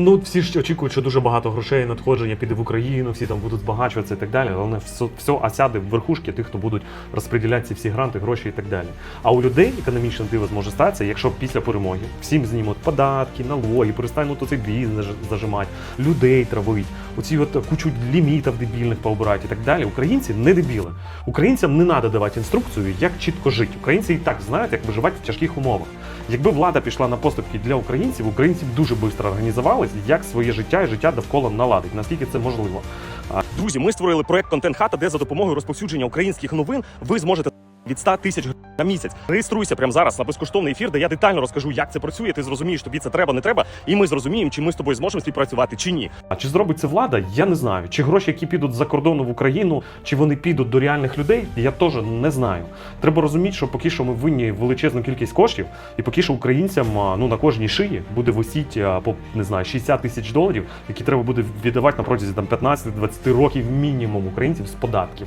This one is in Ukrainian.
Ну, всі ж очікують, що дуже багато грошей надходження піде в Україну, всі там будуть збагачуватися і так далі. Але все, все осяде в верхушки тих, хто будуть розподіляти ці всі гранти, гроші і так далі. А у людей економічне диво зможе статися, якщо після перемоги всім знімуть податки, налоги, перестануть цей бізнес зажимати, людей травить, оці от кучу лімітів дебільних пообирати і так далі. Українці не дебіли. Українцям не треба давати інструкцію, як чітко жити. Українці і так знають, як виживати в тяжких умовах. Якби влада пішла на поступки для українців, українці б дуже швидко організувались, як своє життя і життя довкола наладить, наскільки це можливо. Друзі, ми створили проект Контент Хата, де за допомогою розповсюдження українських новин ви зможете від 100 тисяч гривень на місяць. Реєструйся прямо зараз на безкоштовний ефір, де я детально розкажу, як це працює. Ти зрозумієш, тобі це треба, не треба, і ми зрозуміємо, чи ми з тобою зможемо співпрацювати чи ні. А чи зробить це влада? Я не знаю. Чи гроші, які підуть за кордону в Україну, чи вони підуть до реальних людей, я теж не знаю. Треба розуміти, що поки що ми винні величезну кількість коштів, і поки що українцям ну на кожній шиї буде висіти по не знаю 60 тисяч доларів, які треба буде віддавати на протязі там 15-20 років мінімум українців з податків.